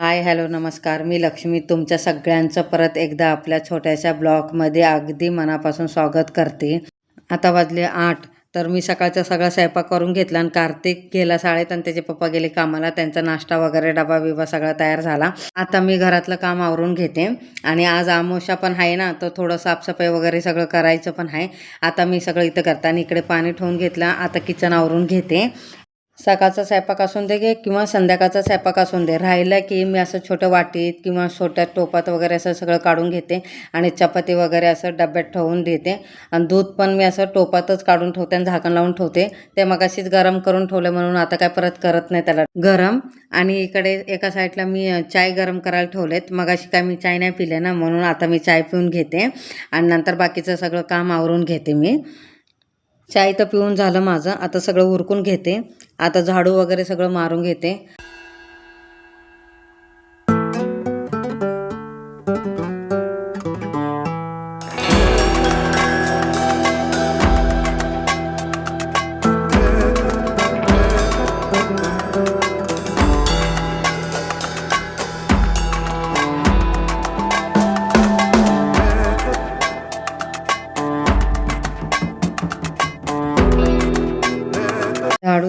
Hi hello नमस्कार. मी लक्ष्मी. तुमच्या सगळ्यांचं परत एकदा आपल्या छोट्याशा ब्लॉगमध्ये अगदी मनापासून स्वागत करते. आता वाजले आठ. तर मी सकाळचा सगळा स्वयंपाक करून घेतला आणि कार्तिक गेला शाळेत आणि त्याचे पप्पा गेले कामाला. त्यांचा नाश्ता वगैरे डबा बिबा सगळा तयार झाला. आता मी घरातलं काम आवरून घेते. आणि आज आमोशा पण आहे ना तर थोडं साफसफाई वगैरे सगळं करायचं पण आहे. आता मी सगळं इथं करता आणि इकडे पाणी ठेवून घेतलं. आता किचन आवरून घेते. सकाळचा स्वयंपाक असून दे की- किंवा संध्याकाळचा स्वयंपाक असून दे. राहिलं की मी असं छोट्या वाटीत किंवा छोट्या टोपात वगैरे असं सगळं काढून घेते आणि चपाती वगैरे असं डब्यात ठेवून देते. आणि दूध पण मी असं टोपातच काढून ठेवते आणि झाकण लावून ठेवते. ते मगाशीच गरम करून ठेवलं म्हणून आता काय परत करत नाही त्याला. गरम. आणि इकडे एका साईडला मी चाय गरम करायला ठेवलेत. मगाशी काय मी चाय नाही पिले ना म्हणून आता मी चाय पिऊन घेते. आणि नंतर बाकीचं सगळं काम आवरून घेते मी. चाय तर पिऊन झालं माझं. आता सगळं उरकून घेते. आता झाडू वगैरे सगळं मारून घेते.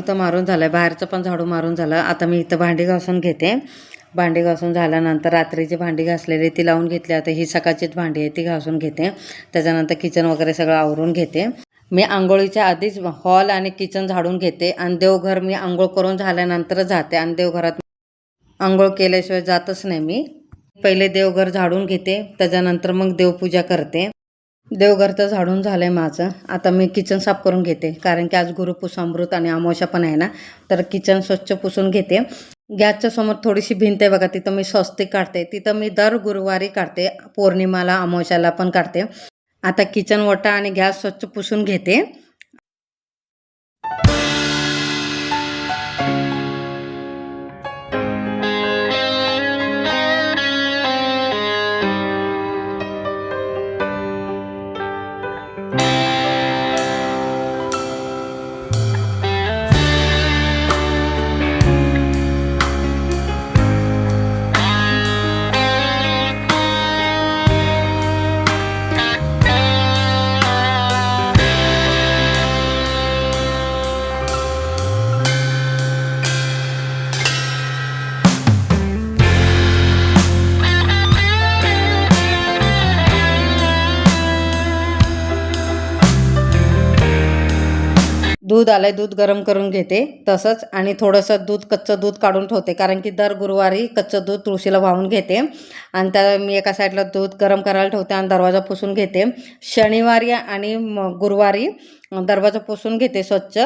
तर मारून झालं. बाहेरचं पण झाडू मारून झालं. आता मी इथं भांडी घासून घेते. भांडी घासून झाल्यानंतर रात्रीची भांडी घासलेली ती लावून घेतली. आता ही सकाळचीच भांडी आहे ती घासून घेते. त्याच्यानंतर किचन वगैरे सगळं आवरून घेते. मी आंघोळीच्या आधीच हॉल आणि किचन झाडून घेते आणि देवघर मी आंघोळ करून झाल्यानंतरच जाते. आणि देवघरात आंघोळ केल्याशिवाय जातच नाही मी. पहिले देवघर झाडून घेते. त्याच्यानंतर मग देवपूजा करते. देवघर तर झाडून झालंय माझं. आता मी किचन साफ करून घेते. कारण की आज गुरुपुसामृत आणि अमावस्या पण आहे ना तर किचन स्वच्छ पुसून घेते. गॅसच्या समोर थोडीशी भिंत आहे बघा तिथं मी स्वस्तिक काढते. तिथं मी दर गुरुवारी काढते. पौर्णिमाला अमावस्याला पण काढते. आता किचन वटा आणि गॅस स्वच्छ पुसून घेते. दूध आलंय दूध गरम करून घेते तसंच आणि थोडंसं दूध कच्चं दूध काढून ठेवते. कारण की दर गुरुवारी कच्चं दूध तुळशीला वाहून घेते. आणि त्या मी एका साईडला दूध गरम करायला ठेवते आणि दरवाजा पुसून घेते. शनिवारी आणि गुरुवारी दरवाजा पुसून घेते स्वच्छ.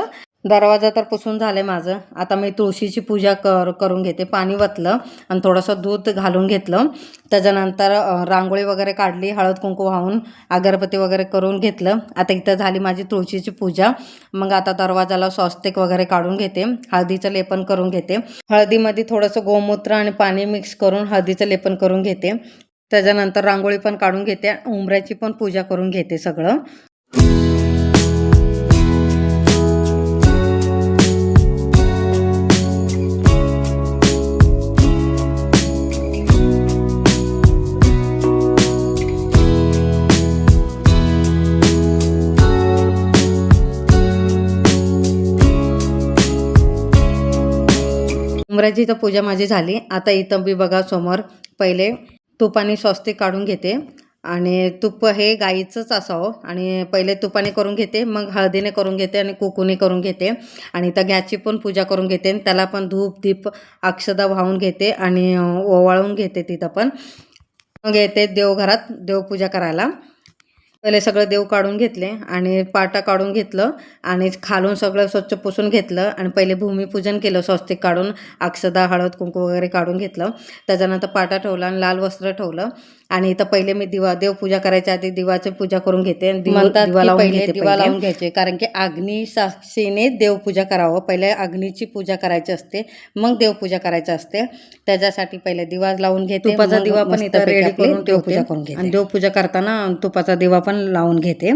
दरवाजा तर पुसून झाले माझं. आता मी तुळशीची पूजा कर करून घेते. पाणी वतलं आणि थोडंसं दूध घालून घेतलं. त्याच्यानंतर रांगोळी वगैरे काढली हळद कुंकू वाहून अगरबत्ती वगैरे करून घेतलं. आता इथं झाली माझी तुळशीची पूजा. मग आता दरवाजाला स्वस्तिक वगैरे काढून घेते. हळदीचं लेपन करून घेते. हळदीमध्ये थोडंसं गोमूत्र आणि पाणी मिक्स करून हळदीचं लेपन करून घेते. त्याच्यानंतर रांगोळी पण काढून घेते. उंबऱ्याची पण पूजा करून घेते सगळं. उमराची तर पूजा माझी झाली. आता इथं मी बघा समोर पहिले तुपाने स्वस्तिक काढून घेते. आणि तूप हे गाईचंच असावं. आणि पहिले तुपाने करून घेते मग हळदीने करून घेते आणि कुकूने करून घेते. आणि इथं गॅसची पण पूजा करून घेते. आणि त्याला पण धूप दीप अक्षदा वाहून घेते आणि ओवाळून घेते तिथं पण. मग येते देवघरात देवपूजा करायला. पहिले सगळं देव काढून घेतले आणि पाटा काढून घेतलं आणि खालून सगळं स्वच्छ पुसून घेतलं आणि पहिले भूमिपूजन केलं स्वस्तिक काढून अक्षदा हळद कुंकू वगैरे काढून घेतलं त्याच्यानंतर पाटा ठेवला आणि लाल वस्त्र ठेवलं आणि इथं पहिले मी दिवा देवपूजा करायच्या आधी दिवाची पूजा करून घेते आणि दिवा म्हणतात दिवा की लावून पहिले घेते दिवा पहिले. लावून घ्यायचे कारण की अग्नी साक्षीने देवपूजा करावं पहिले अग्नीची पूजा करायची असते मग देवपूजा करायची असते त्याच्यासाठी पहिले दिवा लावून घेते तुपाचा दिवा पण इथं रेडी करून देवपूजा. करून घेते आणि देवपूजा करताना तुपाचा दिवा पण लावून घेते.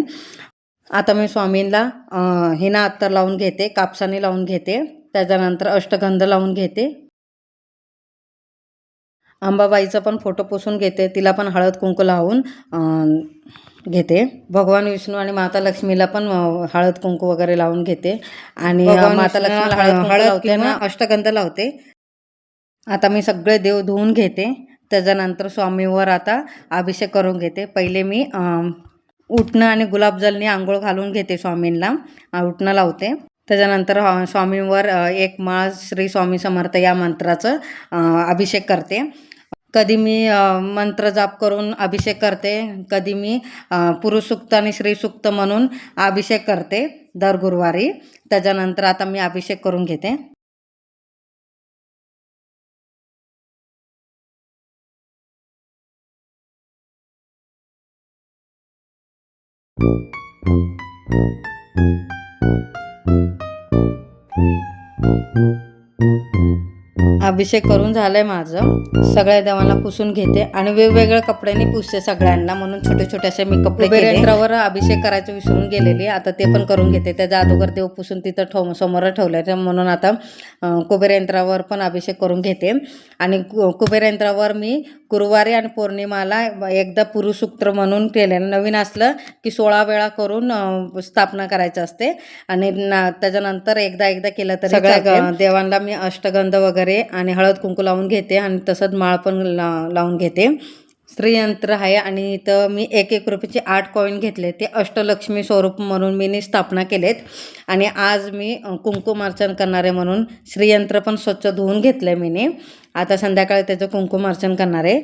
आता मी स्वामींना हिना अत्तर लावून घेते कापसाने लावून घेते त्याच्यानंतर अष्टगंध लावून घेते. अंबाबाईचा पण फोटो पुसून घेते तिला पण हळद कुंकू लावून घेते. भगवान विष्णू आणि माता लक्ष्मीला पण हळद कुंकू वगैरे लावून घेते. आणि माता लक्ष्मीला हळद लावते ना? अष्टगंध लावते. आता मी सगळे देव धुवून घेते. त्याच्यानंतर स्वामीवर आता अभिषेक करून घेते. पहिले मी उटणं आणि गुलाबजलनी आंघोळ घालून घेते स्वामींना. उटणं लावते. त्याच्यानंतर स्वामींवर एक माळ श्री स्वामी समर्थ या मंत्राचं अभिषेक करते. कधी मी मंत्र जाप करून अभिषेक करते. कधी मी पुरुषसुक्त पुरुष सुक्त आणि श्री सुक्त म्हणून अभिषेक करते दर गुरुवारी. त्याच्यानंतर आता मी अभिषेक करून घेते. Thank you. अभिषेक करून झालंय माझं. सगळ्या देवांना पुसून घेते आणि वेगवेगळ्या कपड्यांनी पुसते सगळ्यांना म्हणून छोटे छोटे असे मी कपडे यंत्रावर अभिषेक करायचं विसरून गेलेली. आता ते पण करून घेते. त्याच्या अगोदर देव पुसून तिथं ठेव समोर ठेवलं म्हणून आता कुबेर यंत्रावर पण अभिषेक करून घेते. आणि कुबेर यंत्रावर मी गुरुवारी आणि पौर्णिमाला एकदा पुरुषसूत्र म्हणून केलेलं. नवीन असलं की सोळा वेळा करून स्थापना करायचं असते. आणि त्याच्यानंतर एकदा एकदा केलं तरी सगळ्या देवांना मी अष्टगंध वगैरे आणि हळद कुंकू लावून घेते आणि तसंच माळ पण ला- लावून घेते. श्रीयंत्र आहे आणि इथं मी एक एक रुपयाचे आठ कॉईन घेतले. ते अष्टलक्ष्मी स्वरूप म्हणून मी स्थापना केलेत. आणि आज मी कुंकुमार्चन करणारे म्हणून श्रीयंत्र पण स्वच्छ धुवून घेतलं आहे मीने. आता संध्याकाळी त्याचं कुंकुमार्चन करणार आहे.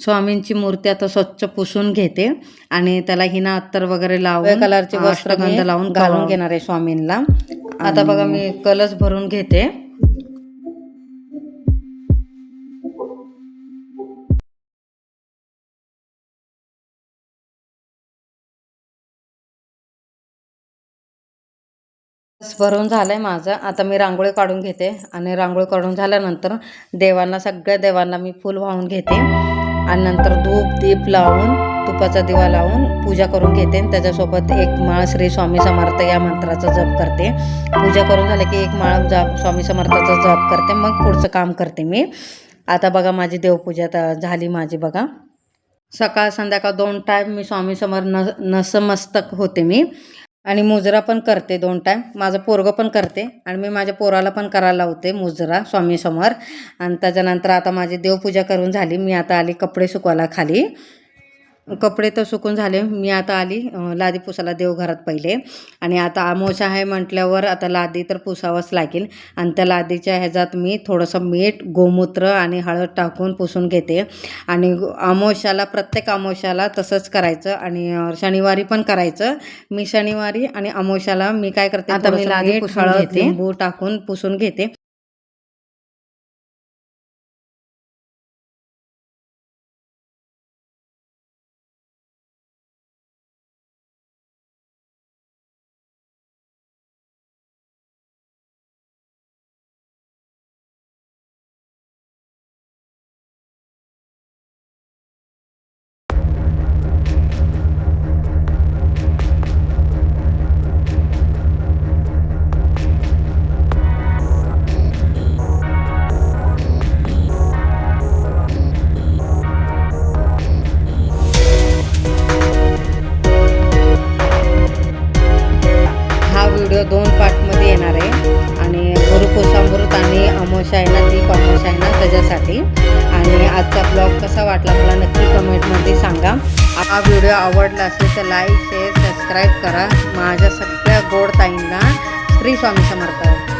स्वामींची मूर्ती आता स्वच्छ पुसून घेते आणि त्याला हिना अत्तर वगैरे लावून कलरचे वस्त्रगंध लावून घालून घेणार आहे स्वामींना. आता बघा मी कलश भरून घेते. भरून झालंय माझं. आता मी रांगोळी काढून घेते आणि रांगोळी काढून झाल्यानंतर देवांना सगळ्या देवांना मी फूल वाहून घेते. आणि नंतर धूप दीप लावून तुपाचा दिवा लावून पूजा करून घेते. आणि त्याच्यासोबत एक माळ श्री स्वामी समर्थ या मंत्राचा जप करते. पूजा करून झालं की एक माळ जाप स्वामी समर्थाचा जप करते. मग पुढचं काम करते मी. आता बघा माझी देवपूजा तर झाली माझी बघा. सकाळ संध्याकाळ दोन टाईम मी स्वामी समर न नसमस्तक होते मी. आणि मुजरा पण करते दोन टाईम माझं पोरगं पण करते आणि मी माझ्या पोराला पण करायला लावते मुजरा स्वामीसमोर आणि त्याच्यानंतर आता माझी देवपूजा करून झाली. मी आता आली कपडे सुकवायला खाली. कपडे तर सुकून झाले. मी आता आली लादी पुसायला देवघरात पहिले. आणि आता आमोशा आहे म्हटल्यावर आता लादी तर पुसावंच लागेल. आणि त्या लादीच्या ह्याच्यात मी थोडंसं मीठ गोमूत्र आणि हळद टाकून पुसून घेते. आणि आमोशाला प्रत्येक आमोशाला तसंच करायचं. आणि शनिवारी पण करायचं. मी शनिवारी आणि आमोशाला मी काय करते आता मी लादी हळद लिंबू टाकून पुसून घेते. कोसामृत आणि अमोश आहे ना ती कॉमोश आहे ना त्याच्यासाठी. आणि आजचा ब्लॉग कसा वाटला मला नक्की कमेंटमध्ये सांगा. हा व्हिडिओ आवडला असेल तर लाईक शेअर सबस्क्राईब करा. माझ्या सगळ्या गोड ताईंना श्री स्वामी समर्थ.